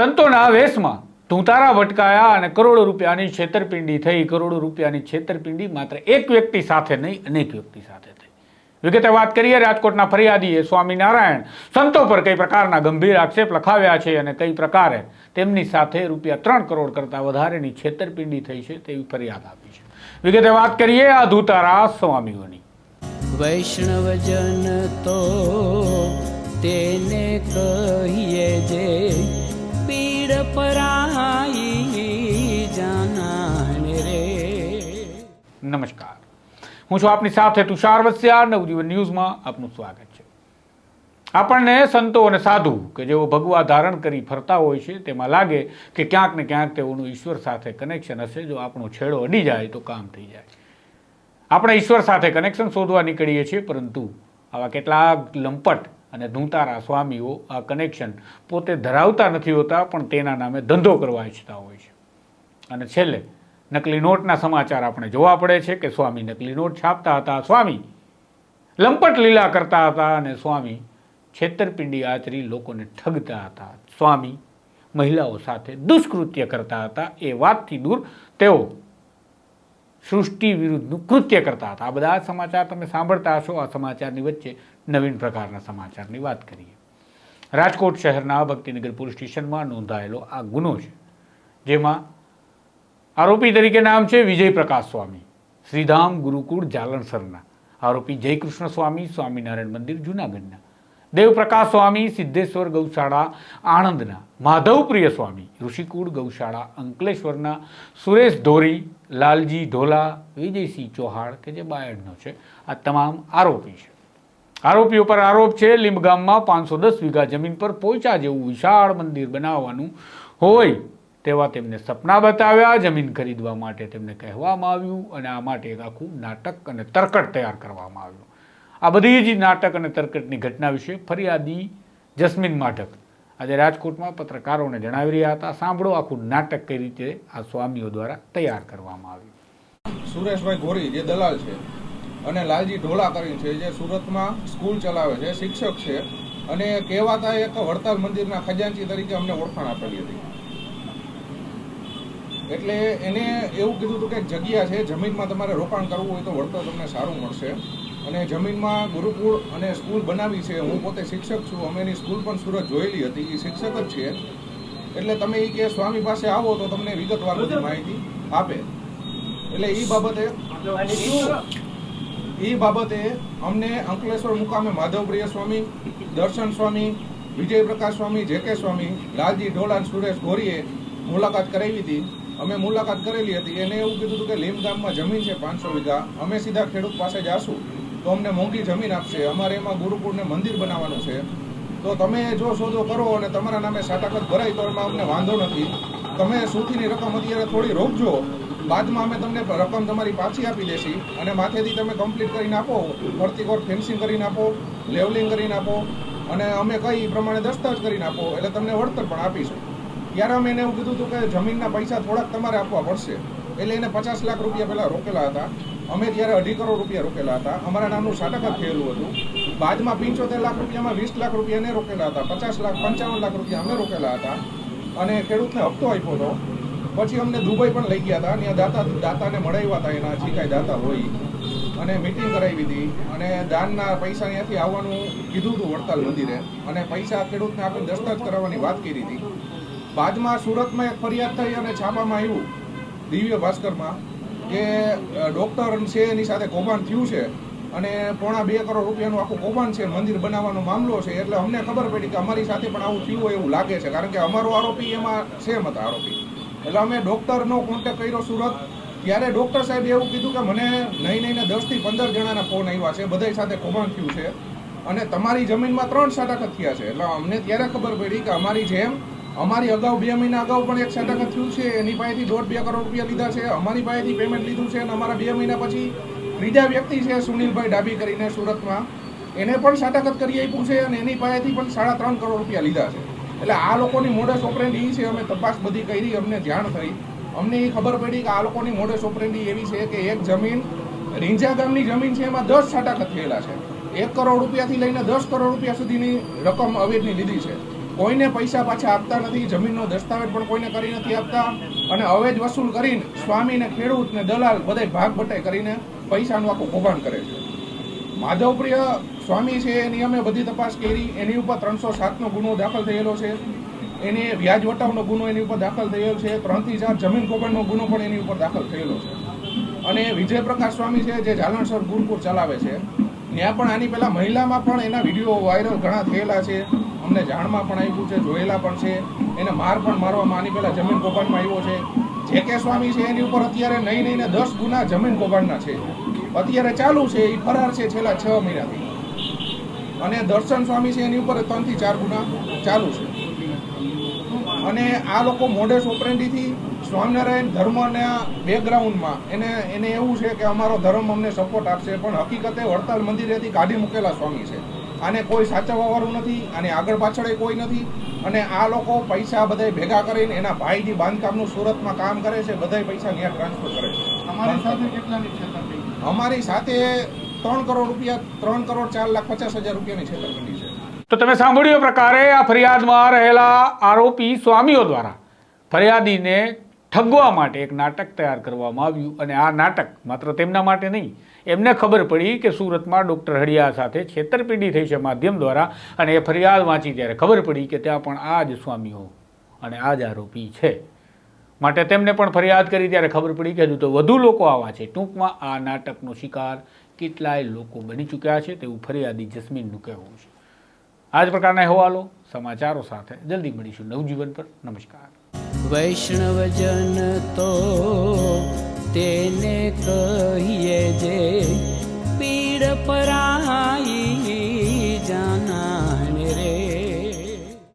સંતોના વેશમાં ધૂંતારા ભટકાયા અને કરોડો રૂપિયાની છેતરપિંડી થઈ. કરોડો રૂપિયાની છેતરપિંડી માત્ર એક વ્યક્તિ સાથે નહીં, અનેક વ્યક્તિ સાથે થઈ. વિગતે વાત કરીએ, રાજકોટના ફરિયાદીએ સ્વામિનારાયણ સંતો પર કઈ પ્રકારના ગંભીર આક્ષેપ લખાવ્યા છે અને કઈ પ્રકારે તેમની સાથે રૂપિયા ત્રણ કરોડ કરતાં વધારેની છેતરપિંડી થઈ છે તેવી ફરિયાદ આપી છે. વિગતે વાત કરીએ, આ ધૂતારા સ્વામીઓની. વૈષ્ણવજન તો તેને કહીએ જે નમસ્કાર હું છું આપની સાથે તુષાર વસ્યા નવજીવન ન્યૂઝમાં આપનું સ્વાગત છે. આપણને સંતો અને સાધુ કે જેઓ ભગવા ધારણ કરી ફરતા હોય છે, તેમાં લાગે કે ક્યાંક ને ક્યાંક તેઓનું ઈશ્વર સાથે કનેક્શન હશે. જો આપણો છેડો અડી જાય તો કામ થઈ જાય. આપણે ઈશ્વર સાથે કનેક્શન શોધવા નીકળીએ છીએ, પરંતુ આવા કેટલાક લંપટ અને ધૂંતારા સ્વામીઓ આ કનેક્શન પોતે ધરાવતા નથી હોતા, પણ તેના નામે ધંધો કરવા ઈચ્છતા હોય છે. અને છેલ્લે, નકલી નોટના સમાચાર આપણે જોવા પડે છે કે સ્વામી નકલી નોટ છાપતા હતા, સ્વામી લંપટ લીલા કરતા હતા અને સ્વામી છેતરપિંડી આચરી લોકોને ઠગતા હતા. સ્વામી મહિલાઓ સાથે દુષ્કૃત્ય કરતા હતા, એ વાતથી દૂર તેઓ સૃષ્ટિ વિરુદ્ધનું કૃત્ય કરતા હતા. આ બધા સમાચાર તમે સાંભળતા હશો, આ સમાચારની વચ્ચે નવીન પ્રકારના સમાચારની વાત કરીએ. રાજકોટ શહેરના ભક્તિનગર પોલીસ સ્ટેશનમાં નોંધાયેલો આ ગુનો છે, જેમાં આરોપી તરીકે નામ છે વિજય પ્રકાશ સ્વામી, શ્રીધામ ગુરુકુળ જાલણસરના આરોપી જયકૃષ્ણ સ્વામી, સ્વામિનારાયણ મંદિર જૂનાગઢના, દેવપ્રકાશ સ્વામી, સિદ્ધેશ્વર ગૌશાળા આણંદના, માધવપ્રિય સ્વામી, ઋષિકુળ ગૌશાળા અંકલેશ્વરના, સુરેશ ધોરી, લાલજી ઢોલા વિજયસિંહ ચૌહાણ કે જે બાયડનો છે, આ તમામ આરોપી છે. આરોપીઓ પર આરોપ છે, લીંબગામમાં પાંચસો દસ વીઘા જમીન પર પોચા જેવું વિશાળ મંદિર બનાવવાનું હોય તેવા તેમને સપના બતાવ્યા. જમીન ખરીદવા માટે તેમને કહેવામાં આવ્યું અને આ માટે એક આખું નાટક અને તરકટ તૈયાર કરવામાં આવ્યું. આ બધી જ નાટક અને તરકટની ઘટના વિશે ફરિયાદી જસ્મીન માઢક આજે રાજકોટમાં પત્રકારોને જણાવી રહ્યા હતા. સાંભળો આખું નાટક કઈ રીતે આ સ્વામીઓ દ્વારા તૈયાર કરવામાં આવ્યું. સુરેશભાઈ ગોરી, જે દલાલ છે અને લાલજી ઢોલા કરીને છે, જે સુરતમાં સ્કૂલ ચલાવે છે, શિક્ષક છે. અને કહેવાતા એક વડતાલ મંદિરના ખજાનચી તરીકે અમને ઓળખાણ આપેલી હતી. એટલે એને એવું કીધું હતું કે જગ્યા છે, જમીનમાં તમારે રોકાણ કરવું હોય તો વળતર તમને સારું મળશે. અને જમીનમાં ગુરુકુળ અને સ્કૂલ બનાવી છે, હું પોતે શિક્ષક છું, અમે એની સ્કૂલ પણ સુરત જોયેલી હતી એ શિક્ષક જ છે. એટલે તમે એ કે સ્વામી પાસે આવો તો તમને વિગતવાર બધી માહિતી આપે. એટલે એ બાબતે એ બાબતે અમને અંકલેશ્વર મુકામે માધવપ્રિય સ્વામી, દર્શન સ્વામી વિજય પ્રકાશ સ્વામી, જે કે સ્વામી, લાલજી ઢોલાન સુરેશ ગોરીએ મુલાકાત કરાવી હતી. અમે મુલાકાત કરેલી હતી. એને એવું કીધું હતું કે લીમ ગામમાં જમીન છે પાંચસો વીઘા. અમે સીધા ખેડૂત પાસે જાશું. તો અમને મોંઘી જમીન આપશે. અમારે એમાં ગુરુકુળને મંદિર બનાવવાનું છે. તો તમે જો સોદો કરો અને તમારા નામે સાટાકત ભરાય તો એમાં અમને વાંધો નથી. તમે સુધીની રકમ અત્યારે થોડી રોકજો. બાદમાં અમે તમને રકમ તમારી પાછી આપી દેશી અને માથેથી તમે કમ્પ્લીટ કરીને આપો, ફરતી કોર ફેન્સિંગ કરીને આપો લેવલિંગ કરીને આપો અને અમે કઈ પ્રમાણે દસ્તાવેજ કરીને આપો એટલે તમને વળતર પણ આપીશું. ત્યારે અમે એને એવું કીધું હતું કે જમીનના પૈસા થોડાક તમારે આપવા પડશે. એટલે એને પચાસ લાખ રૂપિયા પહેલાં રોકેલા હતા. અમે ત્યારે અઢી કરોડ રૂપિયા રોકેલા હતા. અમારા નામનું સાટકત થયેલું હતું. બાદમાં પંચોતેર લાખ રૂપિયામાં વીસ લાખ રૂપિયા એને રોકેલા હતા. પચાસ લાખ, પંચાવન લાખ રૂપિયા અમે રોકેલા હતા. અને ખેડૂતને હપ્તો આપ્યો હતો. પછી અમને દુબઈ પણ લઈ ગયા હતા. ત્યાં દાતા દાતાને મળાવ્યા હતા એના જે કાંઈ દાતા હોય. અને મિટિંગ કરાવી હતી. અને દાનના પૈસા અહીંયાથી આવવાનું કીધું હતું વડતાલ મંદિરે. અને પૈસા ખેડૂતને આપણે દસ્તાવેજ કરાવવાની વાત કરી હતી. બાદમાં સુરતમાં એક ફરિયાદ થઈ અને છાપામાં આવ્યું દિવ્ય ભાસ્કરમાં કે ડૉક્ટર છે એની સાથે કૌભાંડ થયું છે. અને પોણા બે કરોડ રૂપિયાનું આખું કૌભાંડ છે. મંદિર બનાવવાનો મામલો છે. એટલે અમને ખબર પડી કે અમારી સાથે પણ આવું થયું હોય એવું લાગે છે. કારણ કે અમારો આરોપી એમાં સેમ હતા આરોપી. એટલે અમે ડૉક્ટરનો કોન્ટેક્ટ કર્યો સુરત. ત્યારે ડૉક્ટર સાહેબ એવું કીધું કે મને નહીં નહીં દસથી પંદર જણાના ફોન આવ્યા છે, બધાય સાથે કૌભાંડ થયું છે. અને તમારી જમીનમાં ત્રણ સાટાકત થયા છે. એટલે અમને ત્યારે ખબર પડી કે અમારી જેમ અમારી અગાઉ બે મહિના અગાઉ પણ એક સાટાકત થયું છે. એની પાસેથી દોઢ બે કરોડ રૂપિયા લીધા છે. અમારી પાસેથી પેમેન્ટ લીધું છે અને અમારા બે મહિના પછી ત્રીજા વ્યક્તિ છે સુનિલભાઈ ડાબી કરીને સુરતમાં. એને પણ સાટાકત કરી આપ્યું છે અને એની પાસેથી પણ સાડા ત્રણ કરોડ રૂપિયા લીધા છે. એટલે આ લોકોની મોડસ ઓપરેન્ડી એ છે, અમે તપાસ બધી કરી, અમને જાણ થઈ. અમને એ ખબર પડી કે આ લોકોની મોડસ ઓપરેન્ડી એવી છે કે એક જમીન રીંજા ગામની જમીન છે, એમાં દસ સાટાકત થયેલા છે. એક કરોડ રૂપિયાથી લઈને દસ કરોડ રૂપિયા સુધીની રકમ અવેજની લીધી છે. કોઈને પૈસા પાછા આપતા નથી, જમીનનો દસ્તાવેજ પણ કોઈને કરી નથી આપતા. અને અવેજ વસૂલ કરીને સ્વામીને, ખેડૂતને, દલાલ બધાય ભાગ બટાઈ કરીને પૈસાનું આખું કૌભાંડ કરે છે. માધવપ્રિય સ્વામી છે એની અમે બધી તપાસ કરી. એની ઉપર ત્રણસો સાતનો ગુનો દાખલ થયેલો છે. એની વ્યાજ વટાવનો ગુનો એની ઉપર દાખલ થયેલો છે. ત્રણથી ચાર જમીન કૌભાંડનો ગુનો પણ એની ઉપર દાખલ થયેલો છે. અને વિજય પ્રકાશ સ્વામી છે જે જાલણસર ગુરુકુળ ચલાવે છે. ત્યાં પણ આની પહેલાં મહિલામાં પણ એના વીડિયો વાયરલ ઘણા થયેલા છે. અમને જાણમાં પણ આવ્યું છે, જોયેલા પણ છે. એને માર પણ મારવામાં આની પહેલાં જમીન કૌભાંડમાં આવ્યો છે. જે કે સ્વામી છે એની ઉપર અત્યારે નહીં નહીં દસ ગુના જમીન કૌભાંડના છે. અત્યારે ચાલુ છે એ ફરાર છે છેલ્લા છ મહિનાથી. અને દર્શન સ્વામી છે, એની ઉપર ત્રણથી ચાર ગુના ચાલુ છે. અને આ લોકો મોડેસ ઓપરેન્ડીથી સ્વામિનારાયણ ધર્મના બેકગ્રાઉન્ડમાં એને એને એવું છે કે અમારો ધર્મ અમને સપોર્ટ આપશે, પણ હકીકતે વડતાલ મંદિરેથી કાઢી મૂકેલા સ્વામી છે. આને કોઈ સાચવવાવાળું નથી અને આગળ પાછળ કોઈ નથી. અને આ લોકો પૈસા બધાય ભેગા કરીને એના ભાઈ બાંધકામનું સુરતમાં કામ કરે છે, બધાય પૈસા ત્યાં ટ્રાન્સફર કરે છે. અમારી સાથે કેટલાની છેતરપિંડી અમારી સાથે ત્રણ કરોડ રૂપિયા, ત્રણ કરોડ ચાર લાખ પચાસ હજાર રૂપિયાની છેતરપિંડી છે. તો તમે સાંભળ્યું પ્રકારે આ ફરિયાદમાં રહેલા આરોપી સ્વામીઓ દ્વારા ફરિયાદીને ઠગવા માટે એક નાટક તૈયાર કરવામાં આવ્યું અને આ નાટક માત્ર તેમના માટે નહીં, એમને ખબર પડી કે સુરતમાં ડૉક્ટર હડિયા સાથે છેતરપિંડી થઈ છે માધ્યમ દ્વારા અને એ ફરિયાદ વાંચી ત્યારે ખબર પડી કે ત્યાં પણ આ જ સ્વામીઓ અને આ જ આરોપી છે. માટે તેમને પણ ફરિયાદ કરી ત્યારે ખબર પડી કે હજુ તો વધુ લોકો આવા છે. ટૂંકમાં આ નાટકનો શિકાર કેટલાય લોકો બની ચૂક્યા છે તેવું ફરિયાદી જસ્મીનનું કહેવું છે. આ જ પ્રકારના અહેવાલો સમાચારો સાથે જલ્દી મળીશું નવજીવન પર. નમસ્કાર. વૈષ્ણવજન તો તેને કહીએ જે પીડ પરાઈ